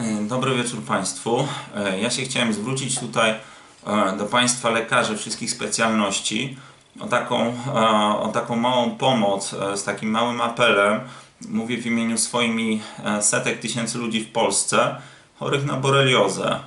E, Dobry wieczór Państwu. E, Ja się chciałem zwrócić tutaj e, do Państwa lekarzy wszystkich specjalności o taką, o taką małą pomoc, z takim małym apelem. Mówię w imieniu swoim i e, setek tysięcy ludzi w Polsce chorych na boreliozę.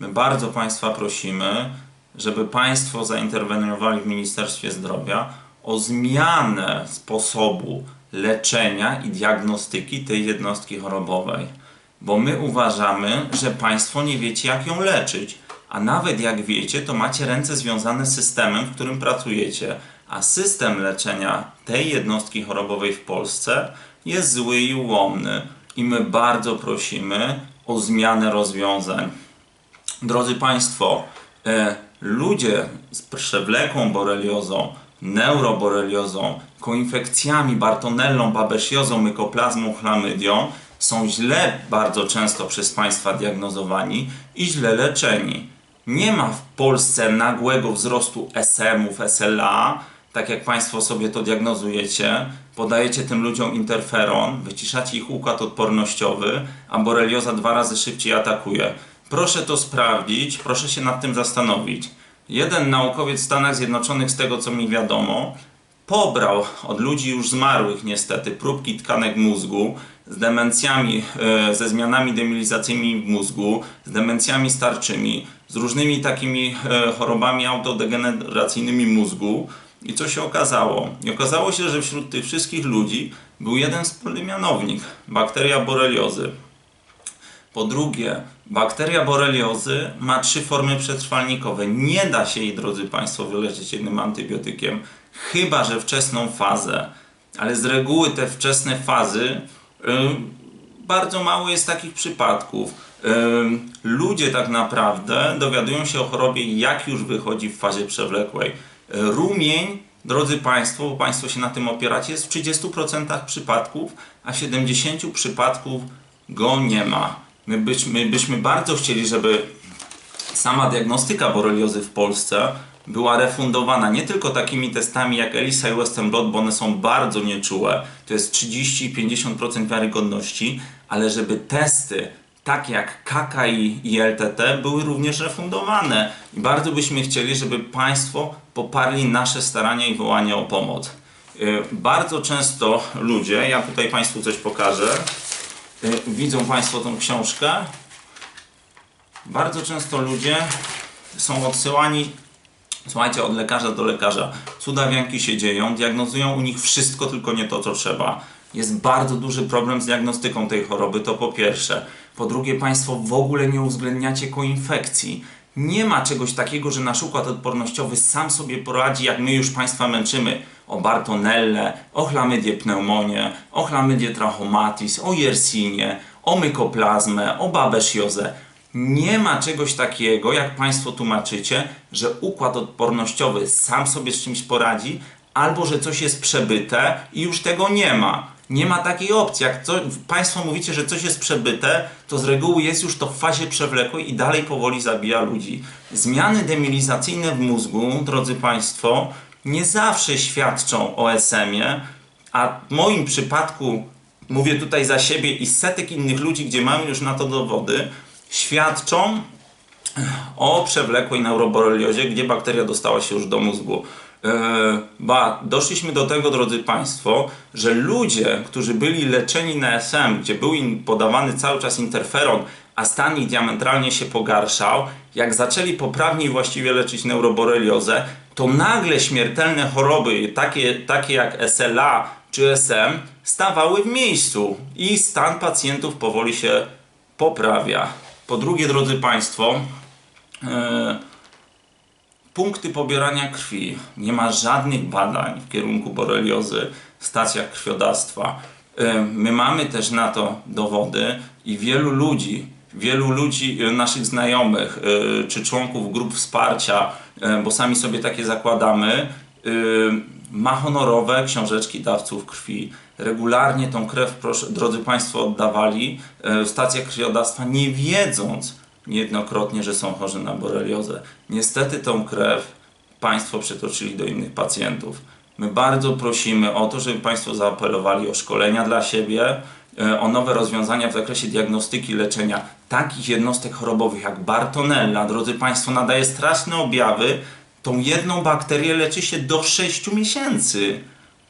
My bardzo Państwa prosimy, żeby Państwo zainterweniowali w Ministerstwie Zdrowia o zmianę sposobu leczenia i diagnostyki tej jednostki chorobowej. Bo my uważamy, że Państwo nie wiecie, jak ją leczyć. A nawet jak wiecie, to macie ręce związane z systemem, w którym pracujecie. A system leczenia tej jednostki chorobowej w Polsce jest zły i ułomny. I my bardzo prosimy o zmianę rozwiązań. Drodzy Państwo, e, ludzie z przewlekłą boreliozą, neuroboreliozą, koinfekcjami, bartonellą, babesiozą, mykoplazmą, chlamydią są źle bardzo często przez Państwa diagnozowani i źle leczeni. Nie ma w Polsce nagłego wzrostu SM-ów, SLA, tak jak Państwo sobie to diagnozujecie, podajecie tym ludziom interferon, wyciszacie ich układ odpornościowy, a borelioza dwa razy szybciej atakuje. Proszę to sprawdzić, proszę się nad tym zastanowić. Jeden naukowiec w Stanach Zjednoczonych, z tego co mi wiadomo, pobrał od ludzi już zmarłych niestety próbki tkanek mózgu z demencjami, e, ze zmianami demilizacyjnymi w mózgu, z demencjami starczymi, z różnymi takimi e, chorobami autodegeneracyjnymi mózgu. I co się okazało? I okazało się, że wśród tych wszystkich ludzi był jeden wspólny mianownik bakteria boreliozy. Po drugie, bakteria boreliozy ma trzy formy przetrwalnikowe. Nie da się jej, drodzy Państwo, wyleczyć jednym antybiotykiem, chyba że wczesną fazę. Ale z reguły te wczesne fazy, bardzo mało jest takich przypadków. Y, ludzie tak naprawdę dowiadują się o chorobie, jak już wychodzi w fazie przewlekłej. Y, rumień, drodzy Państwo, bo Państwo się na tym opieracie, jest w 30% przypadków, a w 70% przypadków go nie ma. My byśmy, byśmy bardzo chcieli, żeby sama diagnostyka boreliozy w Polsce była refundowana nie tylko takimi testami jak ELISA i Western Blot, bo one są bardzo nieczułe, to jest 30 i 50% wiarygodności, ale żeby testy takie jak KK i, LTT były również refundowane. I bardzo byśmy chcieli, żeby Państwo poparli nasze starania i wołanie o pomoc. Yy, Bardzo często ludzie, ja tutaj Państwu coś pokażę, yy, widzą Państwo tą książkę, bardzo często ludzie są odsyłani, słuchajcie, od lekarza do lekarza. Cudawianki się dzieją, diagnozują u nich wszystko, tylko nie to, co trzeba. Jest bardzo duży problem z diagnostyką tej choroby, to po pierwsze. Po drugie, Państwo w ogóle nie uwzględniacie koinfekcji. Nie ma czegoś takiego, że nasz układ odpornościowy sam sobie poradzi, jak my już Państwa męczymy o Bartonelle, o chlamydię pneumonię, o chlamydię trachomatis, o Yersinie, o mykoplazmę, o babesiozę. Nie ma czegoś takiego, jak Państwo tłumaczycie, że układ odpornościowy sam sobie z czymś poradzi, albo że coś jest przebyte i już tego nie ma. Nie ma takiej opcji. Jak co, Państwo mówicie, że coś jest przebyte, to z reguły jest już to w fazie przewlekłej i dalej powoli zabija ludzi. Zmiany demilizacyjne w mózgu, drodzy Państwo, nie zawsze świadczą o SM-ie, a w moim przypadku, mówię tutaj za siebie i setek innych ludzi, gdzie mamy już na to dowody, świadczą o przewlekłej neuroboreliozie, gdzie bakteria dostała się już do mózgu. Yy, ba, doszliśmy do tego, drodzy Państwo, że ludzie, którzy byli leczeni na SM, gdzie był im podawany cały czas interferon, a stan ich diametralnie się pogarszał, jak zaczęli poprawnie i właściwie leczyć neuroboreliozę, to nagle śmiertelne choroby, takie, takie jak SLA czy SM, stawały w miejscu i stan pacjentów powoli się poprawia. Po drugie, drodzy Państwo, yy, punkty pobierania krwi. Nie ma żadnych badań w kierunku boreliozy w stacjach krwiodawstwa. Y, My mamy też na to dowody i wielu ludzi, wielu ludzi, y, naszych znajomych czy członków grup wsparcia, bo sami sobie takie zakładamy, ma honorowe książeczki dawców krwi. Regularnie tą krew, proszę, drodzy Państwo, oddawali w stacjach krwiodawstwa, nie wiedząc, niejednokrotnie, że są chorzy na boreliozę. Niestety tą krew Państwo przetoczyli do innych pacjentów. My bardzo prosimy o to, żeby Państwo zaapelowali o szkolenia dla siebie e, o nowe rozwiązania w zakresie diagnostyki leczenia takich jednostek chorobowych jak Bartonella, drodzy Państwo, nadaje straszne objawy, tą jedną bakterię leczy się do 6 miesięcy.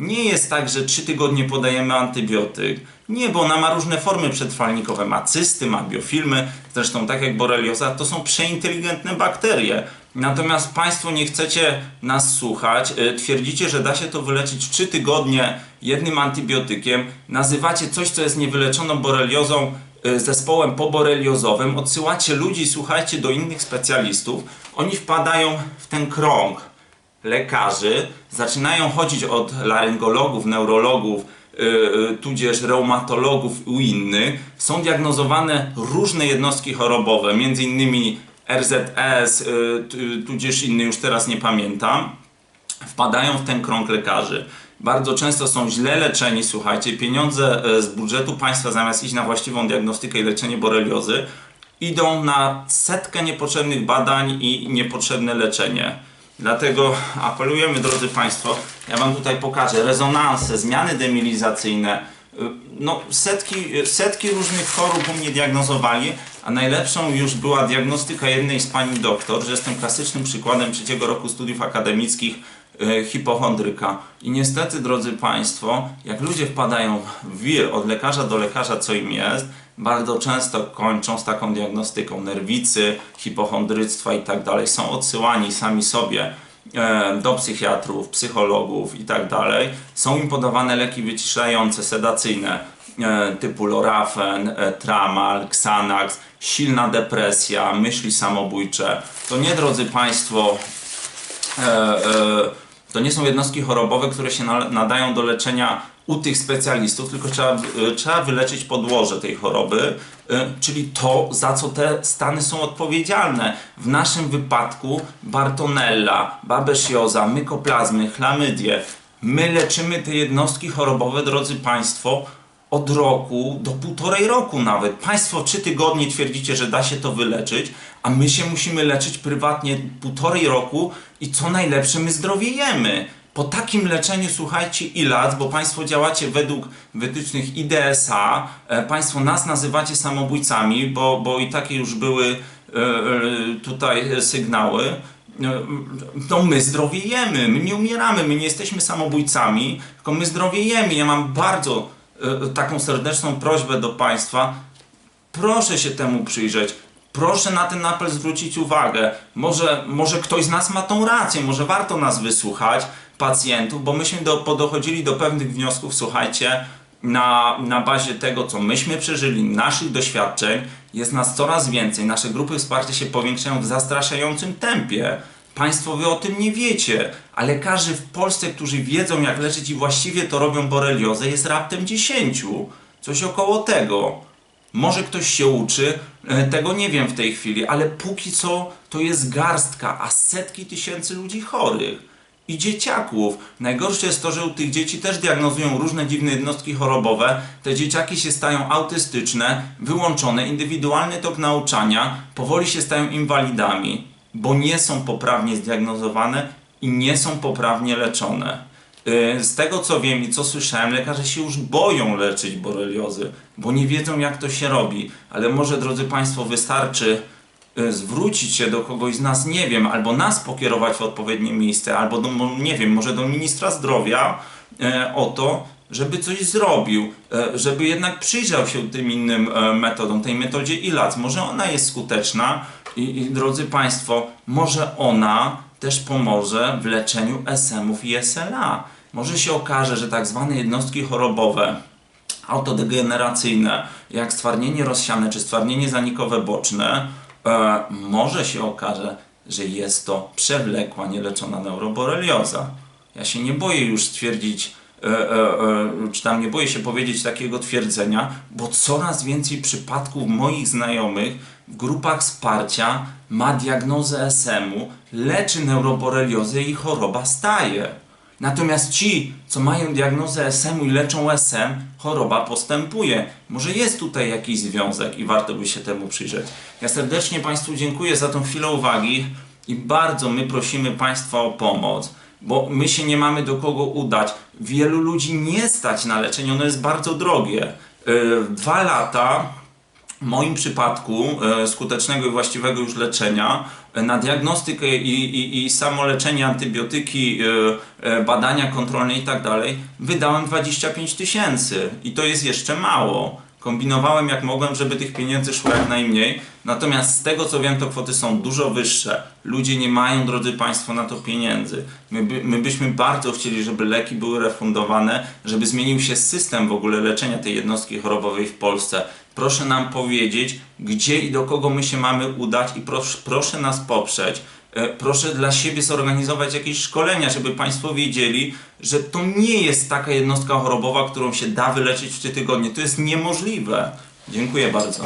Nie jest tak, że 3 tygodnie podajemy antybiotyk. Nie, bo ona ma różne formy przetrwalnikowe. Ma cysty, ma biofilmy, zresztą tak jak borelioza, to są przeinteligentne bakterie. Natomiast Państwo nie chcecie nas słuchać, y, twierdzicie, że da się to wyleczyć w 3 tygodnie jednym antybiotykiem, nazywacie coś, co jest niewyleczoną boreliozą zespołem poboreliozowym, odsyłacie ludzi, słuchajcie, do innych specjalistów, oni wpadają w ten krąg lekarzy, zaczynają chodzić od laryngologów, neurologów, yy, yy, tudzież reumatologów u innych. Są diagnozowane różne jednostki chorobowe, innymi RZS, tu- tudzież inny, już teraz nie pamiętam. Wpadają w ten krąg lekarzy. Bardzo często są źle leczeni, słuchajcie, pieniądze e, z budżetu państwa zamiast iść na właściwą diagnostykę i leczenie boreliozy, idą na setkę niepotrzebnych badań i niepotrzebne leczenie. Dlatego apelujemy, drodzy Państwo, ja Wam tutaj pokażę rezonanse, zmiany demilizacyjne. y, No, setki, y, setki różnych chorób u mnie diagnozowali, a najlepszą już była diagnostyka jednej z pani doktor, że jestem klasycznym przykładem trzeciego roku studiów akademickich hipochondryka. I niestety, drodzy Państwo, jak ludzie wpadają w wir od lekarza do lekarza, co im jest, bardzo często kończą z taką diagnostyką nerwicy, hipochondryctwa i tak dalej. Są odsyłani sami sobie e, do psychiatrów, psychologów i tak dalej. Są im podawane leki wyciszające, sedacyjne e, typu Lorafen, e, Tramal, Xanax, silna depresja, myśli samobójcze. To nie, drodzy Państwo, e, e, to nie są jednostki chorobowe, które się na- nadają do leczenia u tych specjalistów, tylko trzeba, e, trzeba wyleczyć podłoże tej choroby, e, czyli to, za co te stany są odpowiedzialne. W naszym wypadku Bartonella, Babesioza, mykoplazmy, chlamydię. My leczymy te jednostki chorobowe, drodzy Państwo, od roku do półtorej roku nawet. Państwo trzy tygodnie twierdzicie, że da się to wyleczyć, a my się musimy leczyć prywatnie półtorej roku i co najlepsze, my zdrowiejemy. Po takim leczeniu, słuchajcie, ILAC, bo Państwo działacie według wytycznych IDSA, e, Państwo nas nazywacie samobójcami, bo, bo i takie już były e, e, tutaj sygnały, to my zdrowiejemy, my nie umieramy, my nie jesteśmy samobójcami, tylko my zdrowiejemy. Ja mam bardzo taką serdeczną prośbę do Państwa, proszę się temu przyjrzeć. Proszę na ten apel zwrócić uwagę. Może, może ktoś z nas ma tą rację, może warto nas wysłuchać, pacjentów, bo myśmy do, podochodzili do pewnych wniosków, słuchajcie, na, na bazie tego, co myśmy przeżyli, naszych doświadczeń, jest nas coraz więcej. Nasze grupy wsparcia się powiększają w zastraszającym tempie. Państwo wy o tym nie wiecie, a lekarzy w Polsce, którzy wiedzą jak leczyć i właściwie to robią boreliozę, jest raptem 10. Coś około tego. Może ktoś się uczy, e, tego nie wiem w tej chwili, ale póki co to jest garstka, a setki tysięcy ludzi chorych i dzieciaków. Najgorsze jest to, że u tych dzieci też diagnozują różne dziwne jednostki chorobowe. Te dzieciaki się stają autystyczne, wyłączone, indywidualny tok nauczania, powoli się stają inwalidami, bo nie są poprawnie zdiagnozowane i nie są poprawnie leczone. Yy, Z tego co wiem i co słyszałem, lekarze się już boją leczyć boreliozy, bo nie wiedzą jak to się robi. Ale może, drodzy Państwo, wystarczy y, zwrócić się do kogoś z nas, nie wiem, albo nas pokierować w odpowiednie miejsce, albo do, nie wiem, może do ministra zdrowia e, o to, żeby coś zrobił, żeby jednak przyjrzał się tym innym metodom, tej metodzie ILAC. Może ona jest skuteczna i, i drodzy Państwo, może ona też pomoże w leczeniu SM-ów i SLA. Może się okaże, że tak zwane jednostki chorobowe, autodegeneracyjne, jak stwardnienie rozsiane czy stwardnienie zanikowe boczne, e, może się okaże, że jest to przewlekła, nieleczona neuroborelioza. Ja się nie boję już stwierdzić, czy tam nie boję się powiedzieć takiego twierdzenia, bo coraz więcej przypadków moich znajomych w grupach wsparcia ma diagnozę SM-u, leczy neuroboreliozę i choroba staje. Natomiast ci, co mają diagnozę SM-u i leczą SM, choroba postępuje. Może jest tutaj jakiś związek i warto by się temu przyjrzeć. Ja serdecznie Państwu dziękuję za tą chwilę uwagi i bardzo my prosimy Państwa o pomoc, bo my się nie mamy do kogo udać. Wielu ludzi nie stać na leczenie, ono jest bardzo drogie. y, dwa lata w moim przypadku e, skutecznego i właściwego już leczenia e, na diagnostykę i, i, i samoleczenie, antybiotyki, e, e, badania kontrolne i tak dalej wydałem 25 tysięcy i to jest jeszcze mało. Kombinowałem jak mogłem, żeby tych pieniędzy szło jak najmniej. Natomiast z tego co wiem, to kwoty są dużo wyższe. Ludzie nie mają, drodzy Państwo, na to pieniędzy. My, by, my byśmy bardzo chcieli, żeby leki były refundowane, żeby zmienił się system w ogóle leczenia tej jednostki chorobowej w Polsce. Proszę nam powiedzieć, gdzie i do kogo my się mamy udać i proszę, proszę nas poprzeć. E, Proszę dla siebie zorganizować jakieś szkolenia, żeby Państwo wiedzieli, że to nie jest taka jednostka chorobowa, którą się da wyleczyć w 3 tygodnie. To jest niemożliwe. Dziękuję bardzo.